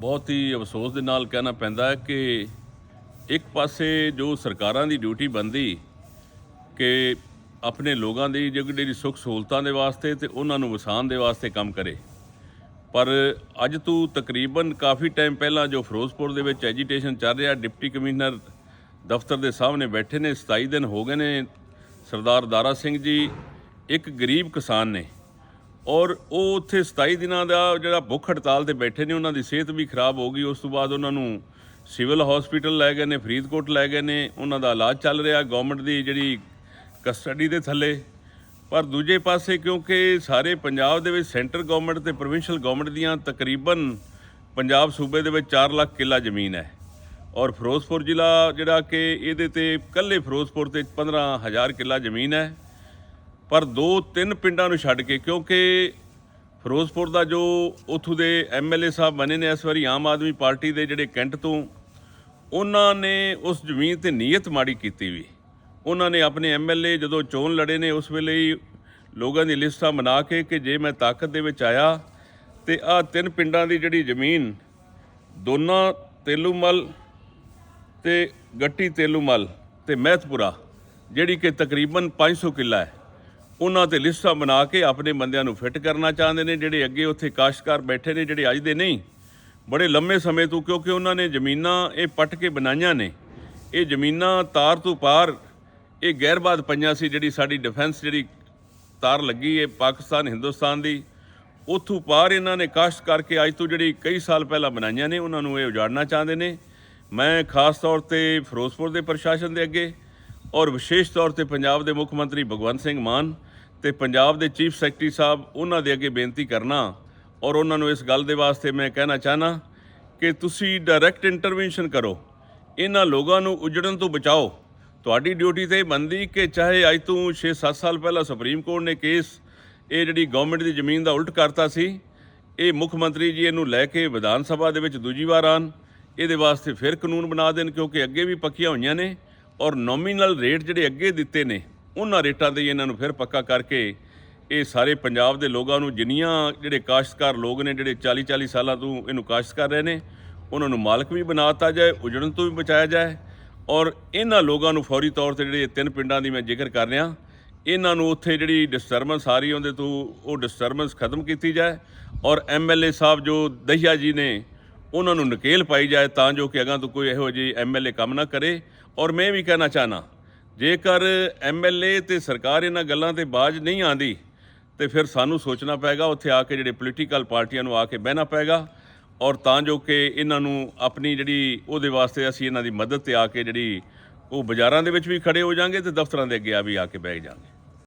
ਬਹੁਤ ਹੀ ਅਫਸੋਸ ਦੇ ਨਾਲ ਕਹਿਣਾ ਪੈਂਦਾ ਹੈ ਕਿ ਇੱਕ ਪਾਸੇ ਜੋ ਸਰਕਾਰਾਂ ਦੀ ਡਿਊਟੀ ਬੰਦੀ ਕਿ ਆਪਣੇ ਲੋਕਾਂ ਦੀ ਜਿਹੜੀ ਸੁੱਖ ਸਹੂਲਤਾਂ ਦੇ ਵਾਸਤੇ ਤੇ ਉਹਨਾਂ ਨੂੰ ਵਸਾਉਣ ਦੇ ਵਾਸਤੇ ਕੰਮ ਕਰੇ। ਪਰ ਅੱਜ ਤੋਂ ਤਕਰੀਬਨ ਕਾਫੀ ਟਾਈਮ ਪਹਿਲਾਂ ਜੋ ਫਿਰੋਜ਼ਪੁਰ ਦੇ ਵਿੱਚ ਐਜੀਟੇਸ਼ਨ ਚੱਲ ਰਿਹਾ, ਡਿਪਟੀ ਕਮਿਸ਼ਨਰ ਦਫ਼ਤਰ ਦੇ ਸਾਹਮਣੇ ਬੈਠੇ ਨੇ 27 ਦਿਨ ਹੋ ਗਏ ਨੇ। ਸਰਦਾਰ ਦਾਰਾ ਸਿੰਘ ਜੀ, ਇੱਕ ਗਰੀਬ ਕਿਸਾਨ ਨੇ। ਔਰ ਉਹ ਉੱਥੇ 27 ਦਿਨਾਂ ਦਾ ਜਿਹੜਾ ਭੁੱਖ ਹੜਤਾਲ ਤੇ ਬੈਠੇ ਨੇ, ਉਹਨਾਂ ਦੀ ਸਿਹਤ ਵੀ ਖਰਾਬ ਹੋ ਗਈ। ਉਸ ਤੋਂ ਬਾਅਦ ਉਹਨਾਂ ਨੂੰ ਸਿਵਲ ਹਸਪੀਟਲ ਲੈ ਗਏ ਨੇ, ਫਰੀਦਕੋਟ ਲੈ ਗਏ ਨੇ। ਉਹਨਾਂ ਦਾ ਇਲਾਜ ਚੱਲ ਰਿਹਾ ਗਵਰਨਮੈਂਟ ਦੀ ਜਿਹੜੀ ਕਸਟਡੀ ਦੇ ਥੱਲੇ। ਪਰ ਦੂਜੇ ਪਾਸੇ ਕਿਉਂਕਿ ਸਾਰੇ ਪੰਜਾਬ ਦੇ ਵਿੱਚ ਸੈਂਟਰ ਗਵਰਨਮੈਂਟ ਤੇ ਪ੍ਰੋਵਿੰਸ਼ੀਅਲ ਗਵਰਨਮੈਂਟ ਦੀਆਂ ਤਕਰੀਬਨ ਪੰਜਾਬ ਸੂਬੇ ਦੇ ਵਿੱਚ 4 ਲੱਖ ਕਿੱਲਾ ਜ਼ਮੀਨ ਹੈ। ਔਰ ਫਿਰੋਜ਼ਪੁਰ ਜ਼ਿਲ੍ਹਾ ਜਿਹੜਾ ਕਿ ਇਹਦੇ ਤੇ, ਇਕੱਲੇ ਫਿਰੋਜ਼ਪੁਰ ਤੇ 15000 ਕਿੱਲਾ ਜ਼ਮੀਨ ਹੈ। ਪਰ ਦੋ, ਤਿੰਨ ਪਿੰਡਾਂ ਨੂੰ ਛੱਡ ਕੇ, ਕਿਉਂਕਿ ਫਿਰੋਜ਼ਪੁਰ ਦਾ ਜੋ ਉਥੋਂ ਦੇ ਐਮਐਲਏ ਸਾਹਿਬ ਬਣੇ ਨੇ, ਇਸ ਵਾਰੀ ਆਮ ਆਦਮੀ ਪਾਰਟੀ ਦੇ ਜਿਹੜੇ ਕੈਂਟ ਤੋਂ, ਉਹਨਾਂ ਨੇ ਉਸ ਜ਼ਮੀਨ ਤੇ ਨੀਅਤ ਮਾੜੀ ਕੀਤੀ ਵੀ। ਉਹਨਾਂ ਨੇ ਆਪਣੇ ਐਮਐਲਏ ਜਦੋਂ ਚੋਣ ਲੜੇ ਨੇ, ਉਸ ਵੇਲੇ ਹੀ ਲੋਕਾਂ ਦੀ ਲਿਸਟਾਂ ਬਣਾ ਕੇ ਕਿ ਜੇ ਮੈਂ ਤਾਕਤ ਦੇ ਵਿੱਚ ਆਇਆ ਤੇ ਆ ਤਿੰਨ ਪਿੰਡਾਂ ਦੀ ਜਿਹੜੀ ਜ਼ਮੀਨ, ਦੋਨਾ ਤੇਲੂਮਲ ਤੇ ਗੱਟੀ ਤੇਲੂਮਲ ਤੇ ਮਹਿਤਪੁਰਾ, ਜਿਹੜੀ ਕਿ ਤਕਰੀਬਨ 500 ਕਿੱਲਾ ਹੈ। ਉਹਨਾਂ ਤੇ ਲਿਸਟਾਂ ਬਣਾ ਕੇ ਆਪਣੇ ਬੰਦਿਆਂ ਨੂੰ ਫਿੱਟ ਕਰਨਾ ਚਾਹੁੰਦੇ ਨੇ, ਜਿਹੜੇ ਅੱਗੇ ਉੱਥੇ ਕਾਸ਼ਤਕਾਰ ਬੈਠੇ ਨੇ, ਜਿਹੜੇ ਅੱਜ ਦੇ ਨਹੀਂ। ਬੜੇ ਲੰਮੇ ਸਮੇਂ ਤੋਂ ਕਿਉਂਕਿ ਉਹਨਾਂ ਨੇ ਜ਼ਮੀਨਾਂ ਇਹ ਪੱਟ ਕੇ ਬਣਾਈਆਂ ਨੇ। ਇਹ ਜ਼ਮੀਨਾਂ ਤਾਰ ਤੋਂ ਪਾਰ, ਇਹ ਗੈਰਬਾਦ ਪਈਆਂ ਸੀ ਜਿਹੜੀ ਸਾਡੀ ਡਿਫੈਂਸ ਜਿਹੜੀ ਤਾਰ ਲੱਗੀ ਹੈ ਪਾਕਿਸਤਾਨ, ਹਿੰਦੁਸਤਾਨ ਦੀ। ਉੱਥੋਂ ਪਾਰ ਇਹਨਾਂ ਨੇ ਕਾਸ਼ਤ ਕਰਕੇ ਅੱਜ ਤੋਂ ਜਿਹੜੀ ਕਈ ਸਾਲ ਪਹਿਲਾਂ ਬਣਾਈਆਂ ਨੇ, ਉਹਨਾਂ ਨੂੰ ਇਹ ਉਜਾੜਨਾ ਚਾਹੁੰਦੇ ਨੇ। ਮੈਂ ਖਾਸ ਤੌਰ ਤੇ ਫਿਰੋਜ਼ਪੁਰ ਦੇ ਪ੍ਰਸ਼ਾਸਨ ਦੇ ਅੱਗੇ ਔਰ ਵਿਸ਼ੇਸ਼ ਤੌਰ ਤੇ ਪੰਜਾਬ ਦੇ ਮੁੱਖ ਮੰਤਰੀ ਭਗਵੰਤ ਸਿੰਘ ਮਾਨ ਤੇ ਪੰਜਾਬ ਦੇ ਚੀਫ ਸੈਕਟਰੀ ਸਾਹਿਬ ਉਹਨਾਂ ਦੇ ਅੱਗੇ ਬੇਨਤੀ ਕਰਨਾ ਔਰ ਉਹਨਾਂ ਨੂੰ ਇਸ ਗੱਲ ਦੇ ਵਾਸਤੇ ਮੈਂ ਕਹਿਣਾ ਚਾਹਨਾ ਕਿ ਤੁਸੀਂ ਡਾਇਰੈਕਟ ਇੰਟਰਵੈਂਸ਼ਨ ਕਰੋ। ਇਹਨਾਂ ਲੋਕਾਂ ਨੂੰ ਉਜੜਨ ਤੋਂ ਬਚਾਓ। ਤੁਹਾਡੀ ਡਿਊਟੀ ਤੇ ਬੰਦੀ ਕਿ ਚਾਹੇ ਅੱਜ ਤੋਂ 6-7 ਸਾਲ ਪਹਿਲਾਂ ਸੁਪਰੀਮ ਕੋਰਟ ਨੇ ਕੇਸ ਇਹ ਜਿਹੜੀ ਗਵਰਨਮੈਂਟ ਦੀ ਜ਼ਮੀਨ ਦਾ ਉਲਟ ਕਰਤਾ ਸੀ, ਇਹ ਮੁੱਖ ਮੰਤਰੀ ਜੀ ਇਹਨੂੰ ਲੈ ਕੇ ਵਿਧਾਨ ਸਭਾ ਦੇ ਵਿੱਚ ਦੂਜੀ ਵਾਰ ਆਣ ਇਹਦੇ ਵਾਸਤੇ ਫਿਰ ਕਾਨੂੰਨ ਬਣਾ ਦੇਣ ਕਿਉਂਕਿ ਅੱਗੇ ਵੀ ਪੱਕੀਆਂ ਹੋਈਆਂ ਨੇ ਔਰ ਨੋਮੀਨਲ ਰੇਟ ਜਿਹੜੇ ਅੱਗੇ ਦਿੱਤੇ ਨੇ ਉਹਨਾਂ ਰੇਟਾਂ ਤੇ ਇਹਨਾਂ ਨੂੰ ਫਿਰ ਪੱਕਾ ਕਰਕੇ ਇਹ ਸਾਰੇ ਪੰਜਾਬ ਦੇ ਲੋਕਾਂ ਨੂੰ ਜਿੰਨੀਆਂ ਜਿਹੜੇ ਕਾਸ਼ਤਕਾਰ ਲੋਕ ਨੇ, ਜਿਹੜੇ 40 40 ਸਾਲਾਂ ਤੋਂ ਇਹਨੂੰ ਕਾਸ਼ਤ ਕਰ ਰਹੇ ਨੇ, ਉਹਨਾਂ ਨੂੰ ਮਾਲਕ ਵੀ ਬਣਾਤਾ ਜਾਏ, ਉਜੜਨ ਤੋਂ ਵੀ ਬਚਾਇਆ ਜਾਏ ਔਰ ਇਹਨਾਂ ਲੋਕਾਂ ਨੂੰ ਫੌਰੀ ਤੌਰ ਤੇ ਜਿਹੜੇ ਇਹ ਤਿੰਨ ਪਿੰਡਾਂ ਦੀ ਮੈਂ ਜ਼ਿਕਰ ਕਰ ਰਿਹਾ, ਇਹਨਾਂ ਨੂੰ ਉੱਥੇ ਜਿਹੜੀ ਡਿਸਟਰਬੈਂਸ ਆ ਰਹੀ ਉਹਦੇ ਤੋਂ ਉਹ ਡਿਸਟਰਬੈਂਸ ਖਤਮ ਕੀਤੀ ਜਾਏ ਔਰ ਐਮਐਲਏ ਸਾਹਿਬ ਜੋ ਦਹੀਆ ਜੀ ਨੇ, ਉਹਨਾਂ ਨੂੰ ਨਕੇਲ ਪਾਈ ਜਾਏ ਤਾਂ ਜੋ ਕਿ ਅਗਾਂ ਤੋਂ ਕੋਈ ਇਹੋ ਜਿਹੀ ਐਮਐਲਏ ਕੰਮ ਨਾ ਕਰੇ ਔਰ ਮੈਂ ਵੀ ਕਹਿਣਾ ਚਾਹਨਾ ਜੇਕਰ ਐਮਐਲਏ ਤੇ ਸਰਕਾਰ ਇਹਨਾਂ ਗੱਲਾਂ ਤੇ ਬਾਜ ਨਹੀਂ ਆਂਦੀ, ਤੇ ਫਿਰ ਸਾਨੂੰ ਸੋਚਣਾ ਪਏਗਾ, ਉੱਥੇ ਆ ਕੇ ਜਿਹੜੇ ਪੋਲੀਟੀਕਲ ਪਾਰਟੀਆਂ ਨੂੰ ਆ ਕੇ ਬਹਿਣਾ ਪਏਗਾ, ਔਰ ਤਾਂ ਜੋ ਕਿ ਇਹਨਾਂ ਨੂੰ ਆਪਣੀ ਜਿਹੜੀ ਉਹਦੇ ਵਾਸਤੇ ਅਸੀਂ ਇਹਨਾਂ ਦੀ ਮਦਦ ਤੇ ਆ ਕੇ ਜਿਹੜੀ ਉਹ ਬਾਜ਼ਾਰਾਂ ਦੇ ਵਿੱਚ ਵੀ ਖੜੇ ਹੋ ਜਾਾਂਗੇ ਤੇ ਦਫ਼ਤਰਾਂ ਦੇ ਅੱਗੇ ਆ ਵੀ ਆ ਕੇ ਬਹਿ ਜਾਾਂਗੇ।